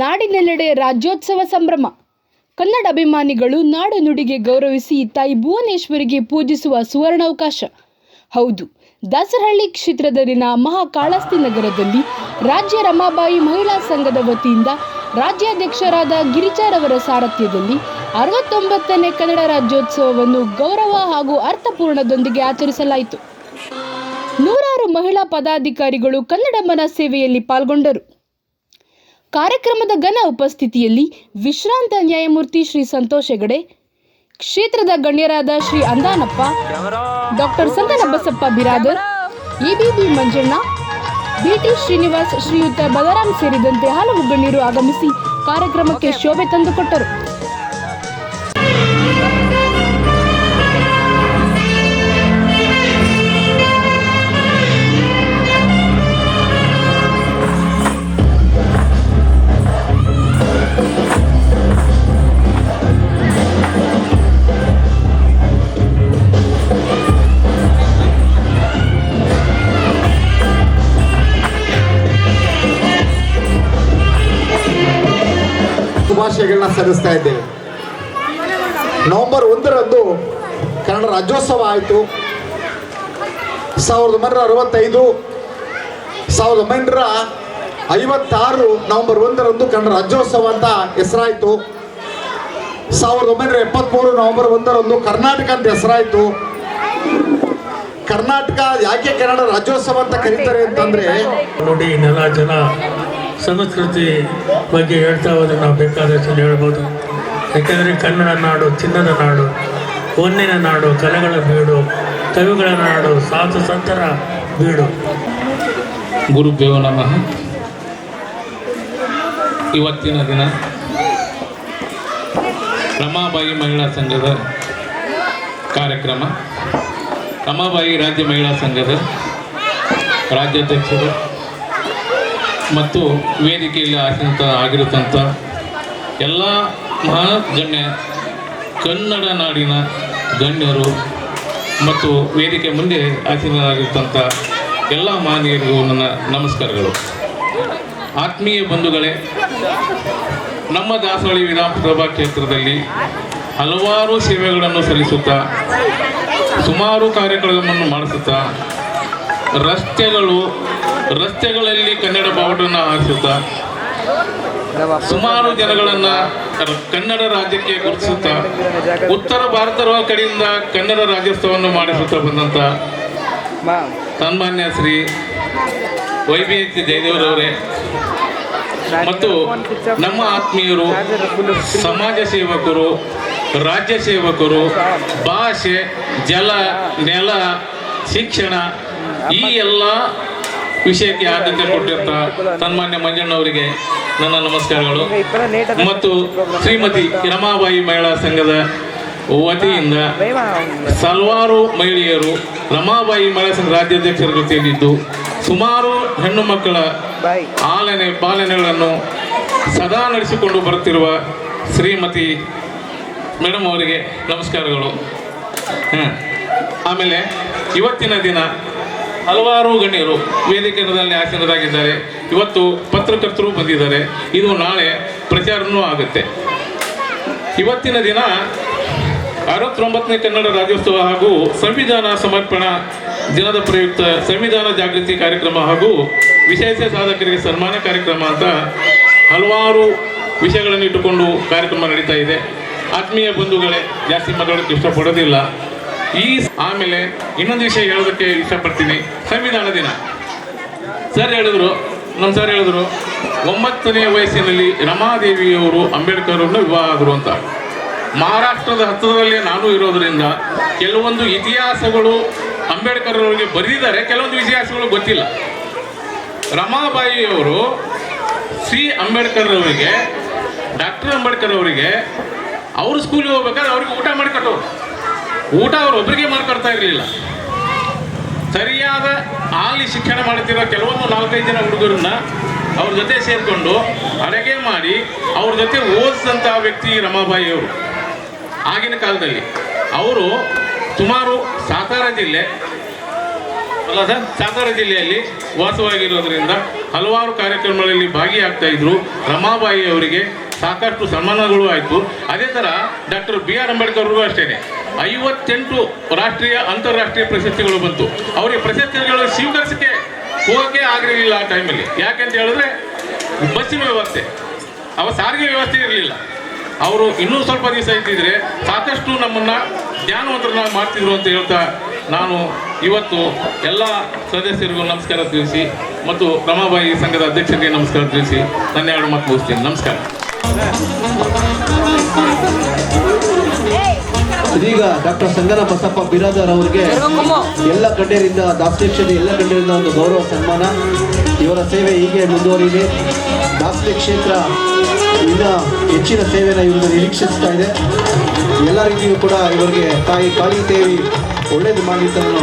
ನಾಡಿನೆಲ್ಲೆಡೆ ರಾಜ್ಯೋತ್ಸವ ಸಂಭ್ರಮ. ಕನ್ನಡ ಅಭಿಮಾನಿಗಳು ನಾಡು ನುಡಿಗೆ ಗೌರವಿಸಿ ತಾಯಿ ಭುವನೇಶ್ವರಿಗೆ ಪೂಜಿಸುವ ಸುವರ್ಣಾವಕಾಶ. ಹೌದು, ದಾಸರಹಳ್ಳಿ ಕ್ಷೇತ್ರದಲ್ಲಿನ ಮಹಾಕಾಳಸ್ತಿ ನಗರದಲ್ಲಿ ರಾಜ್ಯ ರಮಾಬಾಯಿ ಮಹಿಳಾ ಸಂಘದ ವತಿಯಿಂದ ರಾಜ್ಯಾಧ್ಯಕ್ಷರಾದ ಗಿರಿಜಾರವರ ಸಾರಥ್ಯದಲ್ಲಿ ಅರವತ್ತೊಂಬತ್ತನೇ ಕನ್ನಡ ರಾಜ್ಯೋತ್ಸವವನ್ನು ಗೌರವ ಹಾಗೂ ಅರ್ಥಪೂರ್ಣದೊಂದಿಗೆ ಆಚರಿಸಲಾಯಿತು. ನೂರಾರು ಮಹಿಳಾ ಪದಾಧಿಕಾರಿಗಳು ಕನ್ನಡ ಮನ ಸೇವೆಯಲ್ಲಿ ಪಾಲ್ಗೊಂಡರು. ಕಾರ್ಯಕ್ರಮದ ಘನ ಉಪಸ್ಥಿತಿಯಲ್ಲಿ ವಿಶ್ರಾಂತ ನ್ಯಾಯಮೂರ್ತಿ ಶ್ರೀ ಸಂತೋಷ್ ಹೆಗಡೆ, ಕ್ಷೇತ್ರದ ಗಣ್ಯರಾದ Shri Andanappa, doctor Santana Basappa Biradar, ABB Manjanna, BT Srinivas ಶ್ರೀಯುತ ಬಲರಾಮ್ ಸೇರಿದಂತೆ ಹಲವು ಗಣ್ಯರು ಆಗಮಿಸಿ ಕಾರ್ಯಕ್ರಮಕ್ಕೆ ಶೋಭೆ ತಂದುಕೊಟ್ಟರು. ಶುಭಾಶಯಗಳನ್ನ ಸಲ್ಲಿಸ್ತಾ ಇದ್ದೇವೆ. ನವೆಂಬರ್ ಒಂದರಂದು ಕನ್ನಡ ರಾಜ್ಯೋತ್ಸವ ಆಯಿತು. ಸಾವಿರದ ಒಂಬೈನೂರ ಅರವತ್ತೈದು, ಸಾವಿರದ ಒಂಬೈನೂರ ಐವತ್ತಾರು ನವೆಂಬರ್ ಒಂದರಂದು ಕನ್ನಡ ರಾಜ್ಯೋತ್ಸವ ಅಂತ ಹೆಸರಾಯಿತು. ಸಾವಿರದ ಒಂಬೈನೂರ ಎಪ್ಪತ್ತ್ಮೂರು ನವೆಂಬರ್ ಒಂದರಂದು ಕರ್ನಾಟಕ ಅಂತ ಹೆಸರಾಯಿತು. ಕರ್ನಾಟಕ ಯಾಕೆ ಕನ್ನಡ ರಾಜ್ಯೋತ್ಸವ ಅಂತ ಕರೀತಾರೆ ಅಂತಂದ್ರೆ ನೋಡಿ ನೆಲ ಜಲ ಸಂಸ್ಕೃತಿ ಬಗ್ಗೆ ಹೇಳ್ತಾ ಹೋದ್ರೆ ನಾವು ಬೇಕಾದಷ್ಟು ಹೇಳ್ಬೋದು. ಯಾಕೆಂದರೆ ಕನ್ನಡ ನಾಡು, ಚಿನ್ನದ ನಾಡು, ಹೊನ್ನಿನ ನಾಡು, ಕಲೆಗಳ ಬೀಡು, ಕವಿಗಳ ನಾಡು, ಸಾಧು ಸಂತರ ಬೀಡು. ಗುರುಭ್ಯೋ ನಮಃ. ಇವತ್ತಿನ ದಿನ ರಮಾಬಾಯಿ ಮಹಿಳಾ ಸಂಘದ ಕಾರ್ಯಕ್ರಮ. ರಮಾಬಾಯಿ ರಾಜ್ಯ ಮಹಿಳಾ ಸಂಘದ ರಾಜ್ಯಾಧ್ಯಕ್ಷರು ಮತ್ತು ವೇದಿಕೆಯಲ್ಲಿ ಆಸೀನತ ಆಗಿರತಂಥ ಎಲ್ಲ ಮಹಾಗಣ್ಯ ಕನ್ನಡ ನಾಡಿನ ಗಣ್ಯರು ಮತ್ತು ವೇದಿಕೆ ಮುಂದೆ ಆಸೀನರಾಗಿರ್ತಂಥ ಎಲ್ಲ ಮಾನ್ಯರಿಗೂ ನನ್ನ ನಮಸ್ಕಾರಗಳು. ಆತ್ಮೀಯ ಬಂಧುಗಳೇ, ನಮ್ಮ ದಾಸವಾಳಿ ವಿಧಾನಸಭಾ ಕ್ಷೇತ್ರದಲ್ಲಿ ಹಲವಾರು ಸೇವೆಗಳನ್ನು ಸಲ್ಲಿಸುತ್ತಾ, ಸುಮಾರು ಕಾರ್ಯಕ್ರಮವನ್ನು ಮಾಡಿಸುತ್ತಾ ರಸ್ತೆಗಳು, ರಸ್ತೆಗಳಲ್ಲಿ ಕನ್ನಡ ಬಾವುಟವನ್ನು ಹಾರಿಸುತ್ತಾ, ಸುಮಾರು ಜನಗಳನ್ನು ಕನ್ನಡ ರಾಜ್ಯಕ್ಕೆ ಗುರುತಿಸುತ್ತಾ, ಉತ್ತರ ಭಾರತದ ಕಡೆಯಿಂದ ಕನ್ನಡ ರಾಜ್ಯೋತ್ಸವವನ್ನು ಮಾಡಿಸುತ್ತಾ ಬಂದಂತ ಸನ್ಮಾನ್ಯ ಶ್ರೀ ವೈ ಬಿ ಎಚ್ ಜಯದೇವರವರೇ. ಮತ್ತು ನಮ್ಮ ಆತ್ಮೀಯರು, ಸಮಾಜ ಸೇವಕರು, ರಾಜ್ಯ ಸೇವಕರು, ಭಾಷೆ, ಜಲ, ನೆಲ, ಶಿಕ್ಷಣ ಈ ಎಲ್ಲ ವಿಷಯಕ್ಕೆ ಆದ್ಯತೆ ಕೊಟ್ಟಿರ್ತ ಸನ್ಮಾನ್ಯ ಮಂಜಣ್ಣವರಿಗೆ ನನ್ನ ನಮಸ್ಕಾರಗಳು. ಮತ್ತು ಶ್ರೀಮತಿ ರಮಾಬಾಯಿ ಮಹಿಳಾ ಸಂಘದ ವತಿಯಿಂದ ಸಲ್ವಾರು ಮಹಿಳೆಯರು ರಮಾಬಾಯಿ ಮಹಿಳಾ ಸಂಘ ರಾಜ್ಯಾಧ್ಯಕ್ಷರ ಜೊತೆಯಲ್ಲಿದ್ದು ಸುಮಾರು ಹೆಣ್ಣು ಮಕ್ಕಳ ಆಲನೆ ಪಾಲನೆಗಳನ್ನು ಸದಾ ನಡೆಸಿಕೊಂಡು ಬರುತ್ತಿರುವ ಶ್ರೀಮತಿ ಮೇಡಮ್ ಅವರಿಗೆ ನಮಸ್ಕಾರಗಳು. ಆಮೇಲೆ ಇವತ್ತಿನ ದಿನ ಹಲವಾರು ಗಣ್ಯರು ವೇದಿಕೆಯಲ್ಲಿ ಆಸೀನರಾಗಿದ್ದಾರೆ. ಇವತ್ತು ಪತ್ರಕರ್ತರು ಬಂದಿದ್ದಾರೆ. ಇದು ನಾಳೆ ಪ್ರಚಾರನೂ ಆಗುತ್ತೆ. ಇವತ್ತಿನ ದಿನ ಅರವತ್ತೊಂಬತ್ತನೇ ಕನ್ನಡ ರಾಜ್ಯೋತ್ಸವ ಹಾಗೂ ಸಂವಿಧಾನ ಸಮರ್ಪಣಾ ದಿನದ ಪ್ರಯುಕ್ತ ಸಂವಿಧಾನ ಜಾಗೃತಿ ಕಾರ್ಯಕ್ರಮ ಹಾಗೂ ವಿಶೇಷ ಸಾಧಕರಿಗೆ ಸನ್ಮಾನ ಕಾರ್ಯಕ್ರಮ ಅಂತ ಹಲವಾರು ವಿಷಯಗಳನ್ನು ಇಟ್ಟುಕೊಂಡು ಕಾರ್ಯಕ್ರಮ ನಡೀತಾ ಇದೆ. ಆತ್ಮೀಯ ಬಂಧುಗಳೇ, ಜಾಸ್ತಿ ಮಾತಾಡೋಕ್ಕೆ ಇಷ್ಟಪಡೋದಿಲ್ಲ. ಈ ಆಮೇಲೆ ಇನ್ನೊಂದು ವಿಷಯ ಹೇಳೋದಕ್ಕೆ ಇಷ್ಟಪಡ್ತೀನಿ. ಸಂವಿಧಾನ ದಿನ. ಸರ್ ಹೇಳಿದ್ರು ನಮ್ಮ ಸರ್ ಹೇಳಿದ್ರು, ಒಂಬತ್ತನೇ ವಯಸ್ಸಿನಲ್ಲಿ ರಮಾದೇವಿಯವರು ಅಂಬೇಡ್ಕರ್ ಅವ್ರನ್ನ ವಿವಾಹ ಆದರು ಅಂತ. ಮಹಾರಾಷ್ಟ್ರದ ಹತ್ತಿರದಲ್ಲೇ ನಾನು ಇರೋದ್ರಿಂದ ಕೆಲವೊಂದು ಇತಿಹಾಸಗಳು ಅಂಬೇಡ್ಕರ್ ಅವರಿಗೆ ಬರೆದಿದ್ದಾರೆ, ಕೆಲವೊಂದು ಇತಿಹಾಸಗಳು ಗೊತ್ತಿಲ್ಲ. ರಮಾಬಾಯಿಯವರು ಸಿ ಅಂಬೇಡ್ಕರ್ ಅವರಿಗೆ ಡಾಕ್ಟರ್ ಅಂಬೇಡ್ಕರ್ ಅವರಿಗೆ ಅವರು ಸ್ಕೂಲಿಗೆ ಹೋಗ್ಬೇಕಾದ್ರೆ ಅವ್ರಿಗೆ ಊಟ ಮಾಡಿಕೊಟ್ಟವ್ರು ಊಟ ಅವ್ರು ಒಬ್ಬರಿಗೆ ಮಾಡ್ಕೊಡ್ತಾ ಇರಲಿಲ್ಲ. ಸರಿಯಾದ ಅಲ್ಲಿ ಶಿಕ್ಷಣ ಮಾಡುತ್ತಿರೋ ಕೆಲವೊಂದು ನಾಲ್ಕೈದು ಜನ ಹುಡುಗರನ್ನ ಅವ್ರ ಜೊತೆ ಸೇರಿಕೊಂಡು ಅಡುಗೆ ಮಾಡಿ ಅವ್ರ ಜೊತೆ ಓದಿಸಿದಂಥ ವ್ಯಕ್ತಿ ರಮಾಬಾಯಿ ಅವರು. ಆಗಿನ ಕಾಲದಲ್ಲಿ ಅವರು ಸುಮಾರು ಸಾತಾರ ಜಿಲ್ಲೆ ಅಲ್ಲ ಸರ್, ಸಾತಾರ ಜಿಲ್ಲೆಯಲ್ಲಿ ವಾಸವಾಗಿರೋದ್ರಿಂದ ಹಲವಾರು ಕಾರ್ಯಕ್ರಮಗಳಲ್ಲಿ ಭಾಗಿಯಾಗ್ತಾ ಇದ್ರು ರಮಾಬಾಯಿ ಅವರಿಗೆ ಸಾಕಷ್ಟು ಸನ್ಮಾನಗಳು ಆಯಿತು. ಅದೇ ಥರ ಡಾಕ್ಟರ್ ಬಿ ಆರ್ ಅಂಬೇಡ್ಕರ್ ಅವ್ರಿಗೂ ಅಷ್ಟೇ ಐವತ್ತೆಂಟು ರಾಷ್ಟ್ರೀಯ ಅಂತಾರಾಷ್ಟ್ರೀಯ ಪ್ರಶಸ್ತಿಗಳು ಬಂತು. ಅವರಿಗೆ ಪ್ರಶಸ್ತಿಗಳು ಸ್ವೀಕರಿಸಕ್ಕೆ ಹೋಗಕ್ಕೆ ಆಗಿರಲಿಲ್ಲ ಆ ಟೈಮಲ್ಲಿ ಯಾಕೆಂತ ಹೇಳಿದ್ರೆ, ಬಸ್ಸಿನ ವ್ಯವಸ್ಥೆ. ಅವ ಸಾರಿಗೆ ವ್ಯವಸ್ಥೆ ಇರಲಿಲ್ಲ. ಅವರು ಇನ್ನೂ ಸ್ವಲ್ಪ ದಿವಸ ಇದ್ದಿದ್ರೆ ಸಾಕಷ್ಟು ನಮ್ಮನ್ನ ಜ್ಞಾನವಂತರನ್ನ ಮಾಡ್ತಿದ್ರು ಅಂತ ಹೇಳ್ತಾ ನಾನು ಇವತ್ತು ಎಲ್ಲ ಸದಸ್ಯರಿಗೂ ನಮಸ್ಕಾರ ತಿಳಿಸಿ ಮತ್ತು ರಮಾಬಾಯಿ ಸಂಘದ ಅಧ್ಯಕ್ಷರಿಗೆ ನಮಸ್ಕಾರ ತಿಳಿಸಿ ನನ್ನ ಎರಡು ಮಾತು ಮುಗಿಸ್ತೀನಿ. ನಮಸ್ಕಾರ. ಇದೀಗ ಡಾಕ್ಟರ್ ಸಂಗನ ಬಸಪ್ಪ ಬಿರಾದರ್ ಅವರಿಗೆ ಎಲ್ಲ ಗಣ್ಯರಿಂದ ದಾಸ್ಯಕ್ಷದ ಎಲ್ಲ ಗಣ್ಯರಿಂದ ಒಂದು ಗೌರವ ಸನ್ಮಾನ. ಇವರ ಸೇವೆ ಹೀಗೆ ಮುಂದುವರಿದೆ ದಾಸ್ಯ ಕ್ಷೇತ್ರ ಇನ್ನ ಹೆಚ್ಚಿನ ಸೇವೆನ ಇವರು ನಿರೀಕ್ಷಿಸ್ತಾ ಇದೆ. ಎಲ್ಲ ರೀತಿಯೂ ಕೂಡ ಇವರಿಗೆ ತಾಯಿ ಕಾಳಿ ದೇವಿ ಒಳ್ಳೇದು ಮಾಡಿದ್ದನ್ನು